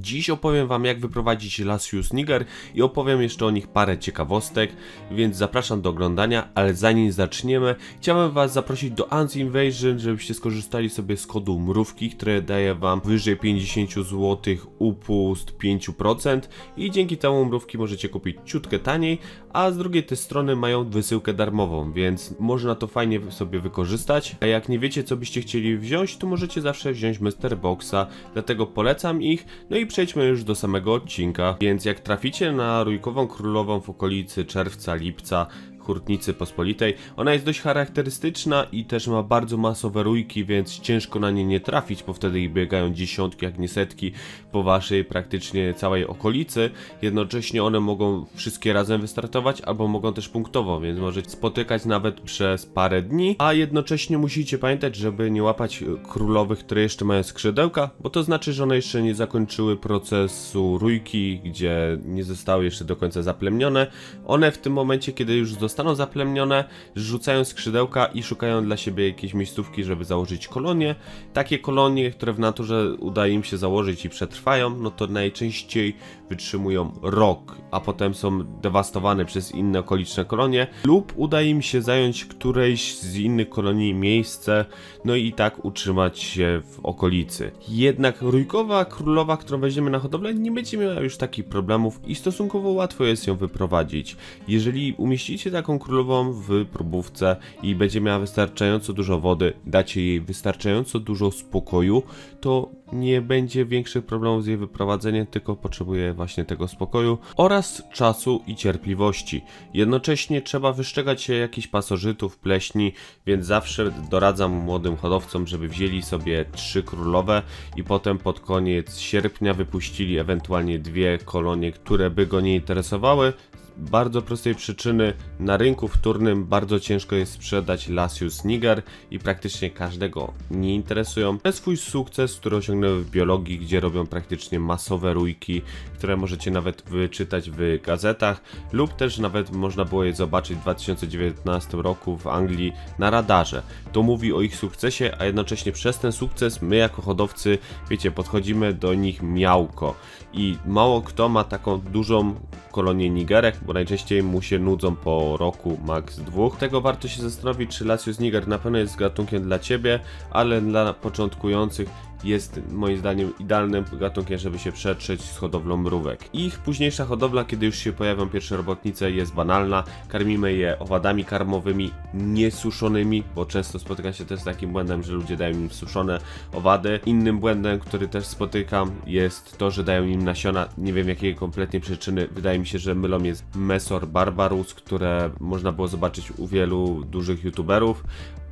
Dziś opowiem Wam, jak wyprowadzić Lasius Niger i opowiem jeszcze o nich parę ciekawostek, więc zapraszam do oglądania, ale zanim zaczniemy, chciałem Was zaprosić do Ants Invasion, żebyście skorzystali sobie z kodu mrówki, które daje Wam wyżej 50 zł upust 5% i dzięki temu mrówki możecie kupić ciutkę taniej, a z drugiej tej strony mają wysyłkę darmową, więc można to fajnie sobie wykorzystać, a jak nie wiecie co byście chcieli wziąć, to możecie zawsze wziąć Mr. Boxa, dlatego polecam ich, no i przejdźmy już do samego odcinka. Więc jak traficie na Rójkową Królową w okolicy czerwca, lipca, Hurtnicy Pospolitej. Ona jest dość charakterystyczna i też ma bardzo masowe rójki, więc ciężko na nie nie trafić, bo wtedy ich biegają dziesiątki, jak nie setki po waszej praktycznie całej okolicy. Jednocześnie one mogą wszystkie razem wystartować, albo mogą też punktowo, więc możecie spotykać nawet przez parę dni, a jednocześnie musicie pamiętać, żeby nie łapać królowych, które jeszcze mają skrzydełka, bo to znaczy, że one jeszcze nie zakończyły procesu rójki, gdzie nie zostały jeszcze do końca zaplemnione. One w tym momencie, kiedy już zostały zostaną zaplemione, rzucają skrzydełka i szukają dla siebie jakiejś miejscówki, żeby założyć kolonie. Takie kolonie, które w naturze udaje im się założyć i przetrwają, no to najczęściej wytrzymują rok, a potem są dewastowane przez inne okoliczne kolonie, lub uda im się zająć którejś z innych kolonii miejsce, no i tak utrzymać się w okolicy. Jednak rójkowa królowa, którą weźmiemy na hodowlę, nie będzie miała już takich problemów i stosunkowo łatwo jest ją wyprowadzić. Jeżeli umieścicie taką królową w próbówce i będzie miała wystarczająco dużo wody, dacie jej wystarczająco dużo spokoju, to nie będzie większych problemów z jej wyprowadzeniem, tylko potrzebuje właśnie tego spokoju oraz czasu i cierpliwości. Jednocześnie trzeba wyszczegać się jakichś pasożytów, pleśni, więc zawsze doradzam młodym hodowcom, żeby wzięli sobie trzy królowe i potem pod koniec sierpnia wypuścili ewentualnie dwie kolonie, które by go nie interesowały, bardzo prostej przyczyny na rynku wtórnym bardzo ciężko jest sprzedać Lasius niger i praktycznie każdego nie interesują. To swój sukces, który osiągnęły w biologii, gdzie robią praktycznie masowe rójki, które możecie nawet wyczytać w gazetach lub też nawet można było je zobaczyć w 2019 roku w Anglii na radarze. To mówi o ich sukcesie, a jednocześnie przez ten sukces my jako hodowcy, wiecie, podchodzimy do nich miałko i mało kto ma taką dużą kolonię nigerek, bo najczęściej mu się nudzą po roku, max dwóch. Tego warto się zastanowić, czy Lasius niger na pewno jest gatunkiem dla Ciebie, ale dla początkujących jest moim zdaniem idealnym gatunkiem, żeby się przetrzeć z hodowlą mrówek. Ich późniejsza hodowla, kiedy już się pojawią pierwsze robotnice, jest banalna. Karmimy je owadami karmowymi, niesuszonymi, bo często spotykam się też z takim błędem, że ludzie dają im suszone owady. Innym błędem, który też spotykam, jest to, że dają im nasiona. Nie wiem jakiej kompletnie przyczyny. Wydaje mi się, że mylą jest Mesor barbarus, które można było zobaczyć u wielu dużych youtuberów,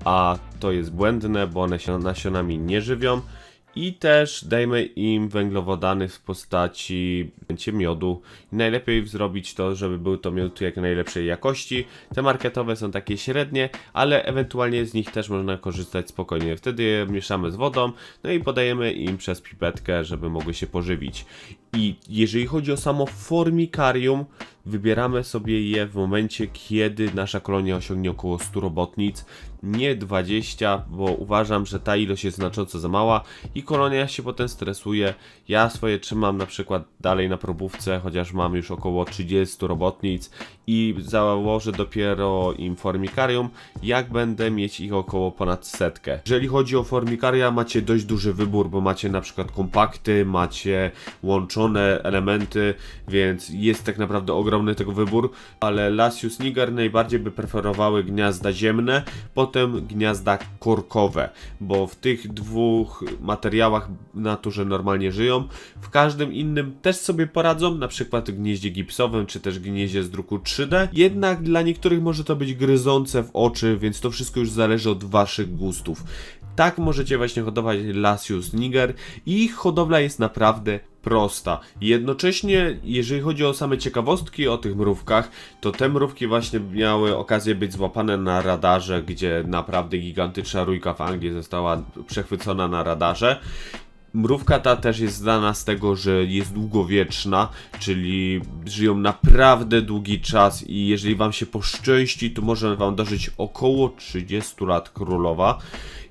a to jest błędne, bo one się nasionami nie żywią. I też dajmy im węglowodany w postaci miodu. Najlepiej zrobić to, żeby był to miód jak najlepszej jakości. Te marketowe są takie średnie, ale ewentualnie z nich też można korzystać spokojnie. Wtedy je mieszamy z wodą, no i podajemy im przez pipetkę, żeby mogły się pożywić. I jeżeli chodzi o samo formikarium, wybieramy sobie je w momencie, kiedy nasza kolonia osiągnie około 100 robotnic, nie 20, bo uważam, że ta ilość jest znacząco za mała i kolonia się potem stresuje. Ja swoje trzymam na przykład dalej na probówce, chociaż mam już około 30 robotnic i założę dopiero im formikarium, jak będę mieć ich około ponad setkę. Jeżeli chodzi o formikaria, macie dość duży wybór, bo macie na przykład kompakty, macie łączone elementy, więc jest tak naprawdę ogromny tego wybór, ale Lasius Niger najbardziej by preferowały gniazda ziemne, potem gniazda korkowe, bo w tych dwóch materiałach naturze normalnie żyją. W każdym innym też sobie poradzą, na przykład gnieździe gipsowym, czy też gnieździe z druku 3D. Jednak dla niektórych może to być gryzące w oczy, więc to wszystko już zależy od waszych gustów. Tak możecie właśnie hodować Lasius niger i ich hodowla jest naprawdę prosta. Jednocześnie, jeżeli chodzi o same ciekawostki o tych mrówkach, to te mrówki właśnie miały okazję być złapane na radarze, gdzie naprawdę gigantyczna rójka w Anglii została przechwycona na radarze Mrówka ta też jest znana z tego, że jest długowieczna, czyli żyją naprawdę długi czas i jeżeli wam się poszczęści, to może wam dożyć około 30 lat królowa.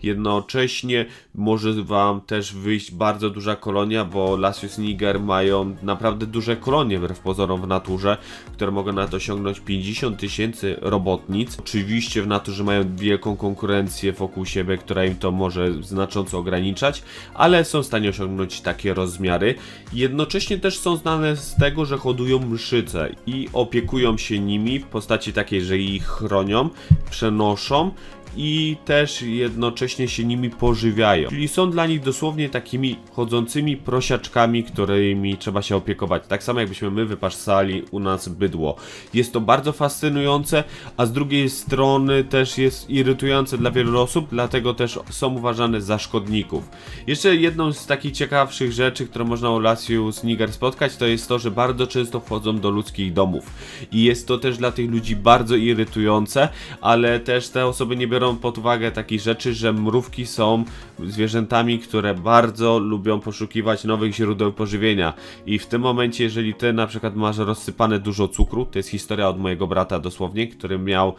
Jednocześnie może wam też wyjść bardzo duża kolonia, bo Lasius Niger mają naprawdę duże kolonie wbrew pozorom w naturze, które mogą nawet osiągnąć 50 tysięcy robotnic. Oczywiście w naturze mają wielką konkurencję wokół siebie, która im to może znacząco ograniczać, ale są stanie osiągnąć takie rozmiary. Jednocześnie też są znane z tego, że hodują mszyce i opiekują się nimi w postaci takiej, że ich chronią, przenoszą i też jednocześnie się nimi pożywiają. Czyli są dla nich dosłownie takimi chodzącymi prosiaczkami, którymi trzeba się opiekować. Tak samo jakbyśmy my wypaszali u nas bydło. Jest to bardzo fascynujące, a z drugiej strony też jest irytujące dla wielu osób, dlatego też są uważane za szkodników. Jeszcze jedną z takich ciekawszych rzeczy, które można u Lasius Niger spotkać, to jest to, że bardzo często wchodzą do ludzkich domów. I jest to też dla tych ludzi bardzo irytujące, ale też te osoby nie biorą pod uwagę takich rzeczy, że mrówki są zwierzętami, które bardzo lubią poszukiwać nowych źródeł pożywienia. I w tym momencie, jeżeli ty na przykład masz rozsypane dużo cukru, to jest historia od mojego brata dosłownie, który miał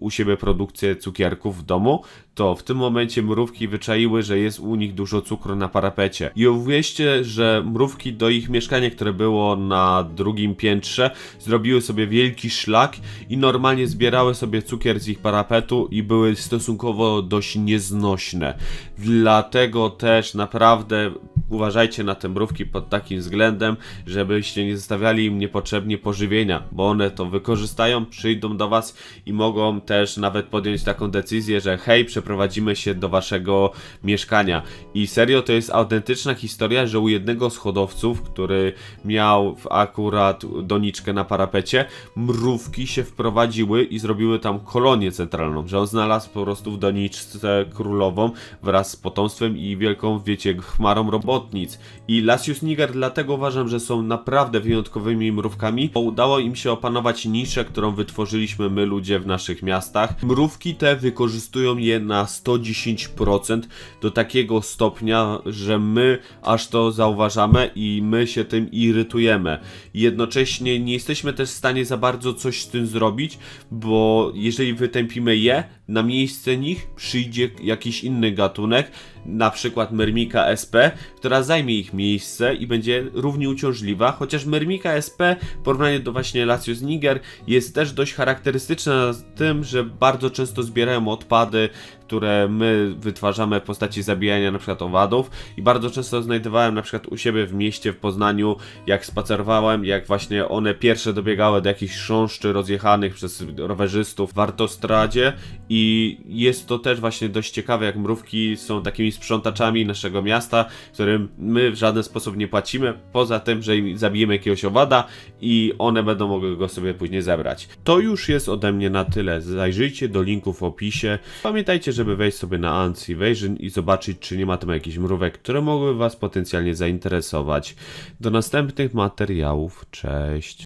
u siebie produkcję cukierków w domu, to w tym momencie mrówki wyczaiły, że jest u nich dużo cukru na parapecie. I uwierzcie, że mrówki do ich mieszkania, które było na drugim piętrze, zrobiły sobie wielki szlak i normalnie zbierały sobie cukier z ich parapetu i były stosunkowo dość nieznośne. Dlatego też naprawdę uważajcie na te mrówki pod takim względem, żebyście nie zostawiali im niepotrzebnie pożywienia, bo one to wykorzystają, przyjdą do was i mogą też nawet podjąć taką decyzję, że hej, przeprowadzimy się do waszego mieszkania. I serio to jest autentyczna historia, że u jednego z hodowców, który miał akurat doniczkę na parapecie, mrówki się wprowadziły i zrobiły tam kolonię centralną, że on znalazł po prostu w doniczce królową wraz z potomstwem i wielką, wiecie, chmarą robotnic. I Lasius Niger dlatego uważam, że są naprawdę wyjątkowymi mrówkami, bo udało im się opanować niszę, którą wytworzyliśmy my ludzie w naszych miastach. Mrówki te wykorzystują je na 110% do takiego stopnia, że my aż to zauważamy i my się tym irytujemy. Jednocześnie nie jesteśmy też w stanie za bardzo coś z tym zrobić, bo jeżeli wytępimy je, na miejsce nich przyjdzie jakiś inny gatunek, na przykład Mermika SP, która zajmie ich miejsce i będzie równie uciążliwa, chociaż Mermika SP w porównaniu do właśnie Latius Niger jest też dość charakterystyczna tym, że bardzo często zbierają odpady, które my wytwarzamy w postaci zabijania na przykład owadów i bardzo często znajdowałem na przykład u siebie w mieście w Poznaniu, jak spacerowałem, jak właśnie one pierwsze dobiegały do jakichś chrząszczy rozjechanych przez rowerzystów w autostradzie i jest to też właśnie dość ciekawe, jak mrówki są takimi sprzątaczami naszego miasta, którym my w żaden sposób nie płacimy, poza tym, że im zabijemy jakiegoś owada i one będą mogły go sobie później zebrać. To już jest ode mnie na tyle. Zajrzyjcie do linków w opisie. Pamiętajcie, żeby wejść sobie na Ants Invasion i zobaczyć, czy nie ma tam jakichś mrówek, które mogły Was potencjalnie zainteresować. Do następnych materiałów. Cześć.